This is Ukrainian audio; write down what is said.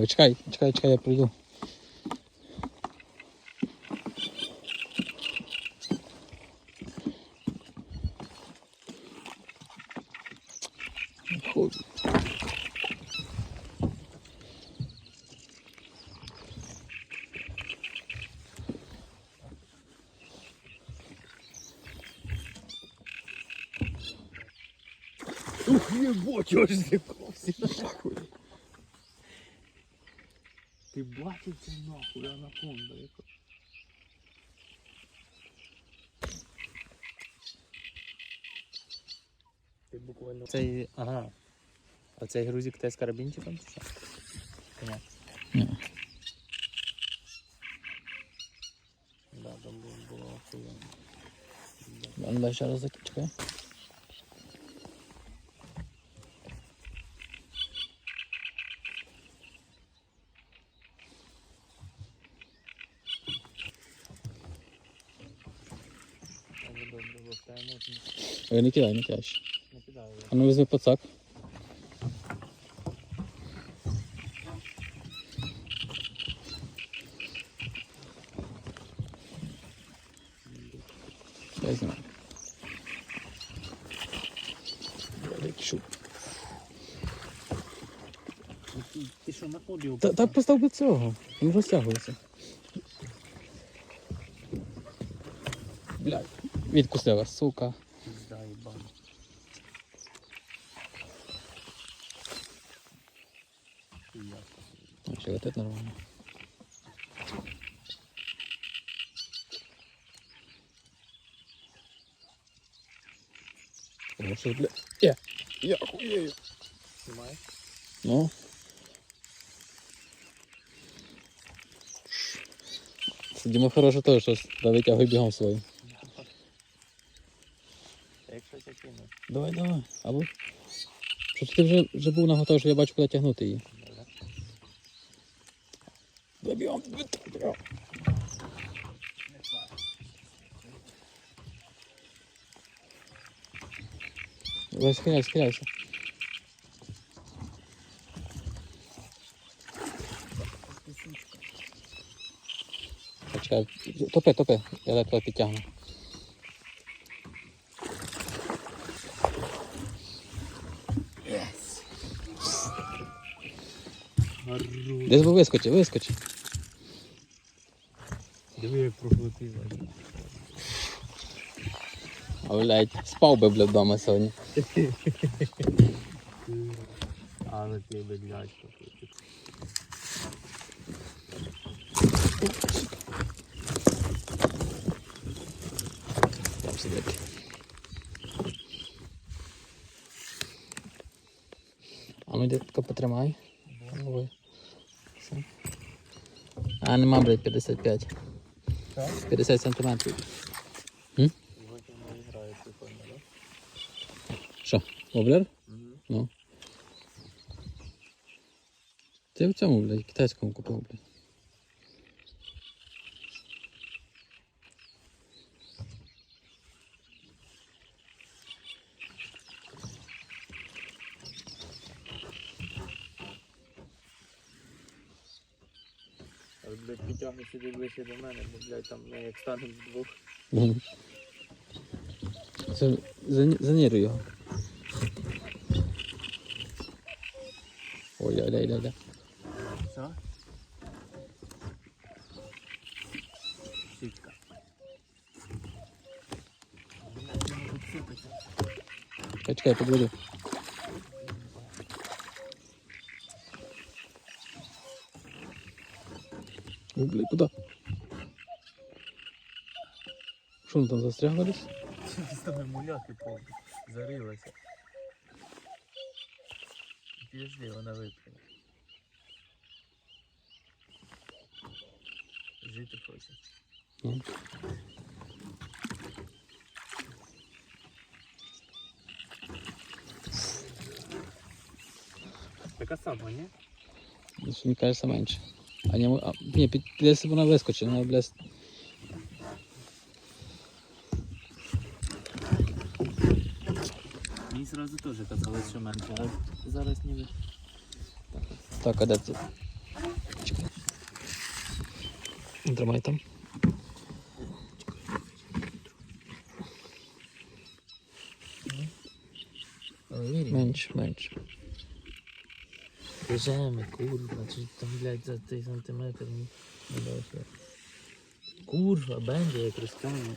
Але чекай, чекай, чекай, я прийду. Ух, єбать, аж злякався. Ти бачив це нахуй, анаконда яка. Ти буквально. Цей, ага. А цей грузик те з карабінчиком чи що? Ні. Ні. Да, там було, було охуєнно. А ну ще раз зак- чекай. Але добре, бо це можна. Ой, не кидай, не кидай. ще. Не кидаю. А ну візьми пацак. Я знімаю. Великий шуб. Ти, ти що знаходив? Та, так постав до цього. Він розтягується. Блядь. Відкусила, сука. Пізда, їбан. Хуяка. Вообще, вот это нормально. О, що, бля. Я, я хуєю. Знімаєш? Ну. Сидимо хороше теж щось. Да витягуй бігом свою. Давай, давай. Або. Що ти вже, вже був наготовий, що я бачу, куди тягнути її. Бігом. бігом. Давай, схиляй, схиляйся. Почекай, топи, топи, я тебе підтягну. Десь би вискочи, вискочи. Диви, як проглотила. А, блядь, спав би, блядь, вдома сьогодні. Але ти, блядь. Там сидить. А ну дітко потримай. Ой. А нема, блядь, 55. Що? 50 сантиметрів. Да? Що, воблер? Ну. Ти в цьому, блядь, китайському купив, блядь. Блядь, підтягну сюди ближче до мене, бо, блядь, там ми як станемо вдвох. Це зані- його. Ой, ля, ля, ля, ля. Що? Чекай, чекай, подведу. Блядь, куди? Що воно там застрягло десь? З тобою муляки повні. Зарилася. Підожди, вона випряне. Жити хоче. Ну. Така сама, ні? Мені кажеться менше. А ні, а, ні під, під вона вискочила, вона, блядь. Мені зразу теж казалось, що менше, але зараз ніби. Так, а де це? Чекай. Тримай там. Менше, менше. Бежами, курва, чи там, блядь, за цей сантиметр не дав. Курва, бенді як розтягнув.